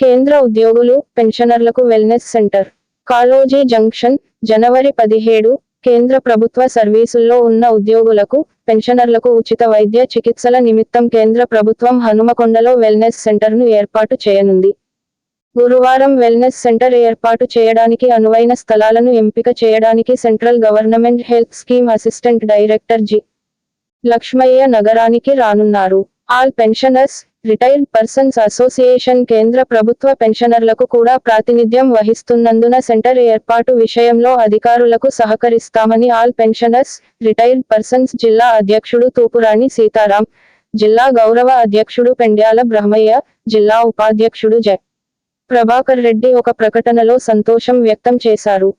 కేంద్ర ఉద్యోగులు పెన్షనర్లకు వెల్నెస్ సెంటర్. కాలోజీ జంక్షన్ జనవరి పదిహేడు కేంద్ర ప్రభుత్వ సర్వీసుల్లో ఉన్న ఉద్యోగులకు పెన్షనర్లకు ఉచిత వైద్య చికిత్సల నిమిత్తం కేంద్ర ప్రభుత్వం హనుమకొండలో వెల్నెస్ సెంటర్ను ఏర్పాటు చేయనుంది. గురువారం వెల్నెస్ సెంటర్ ఏర్పాటు చేయడానికి అనువైన స్థలాలను ఎంపిక చేయడానికి central government health scheme assistant director G. Lakshmaiah నగరానికి రానున్నారు. All pensioners retired persons association కేంద్ర ప్రభుత్వ పెన్షనర్లకు కూడా ప్రాతినిధ్యం వహిస్తున్నందున సెంటర్ ఏర్పాటు విషయంలో అధికారులకు సహకరిస్తామని ఆల్ పెన్షనర్స్ రిటైర్డ్ పర్సన్స్ జిల్లా అధ్యక్షుడు తూపురాణి సీతారాం జిల్లా గౌరవ అధ్యక్షుడు పెండ్యాల బ్రహ్మయ్య జిల్లా ఉపాధ్యక్షుడు జె. ప్రభాకర్ రెడ్డి ఒక ప్రకటనలో సంతోషం వ్యక్తం చేశారు.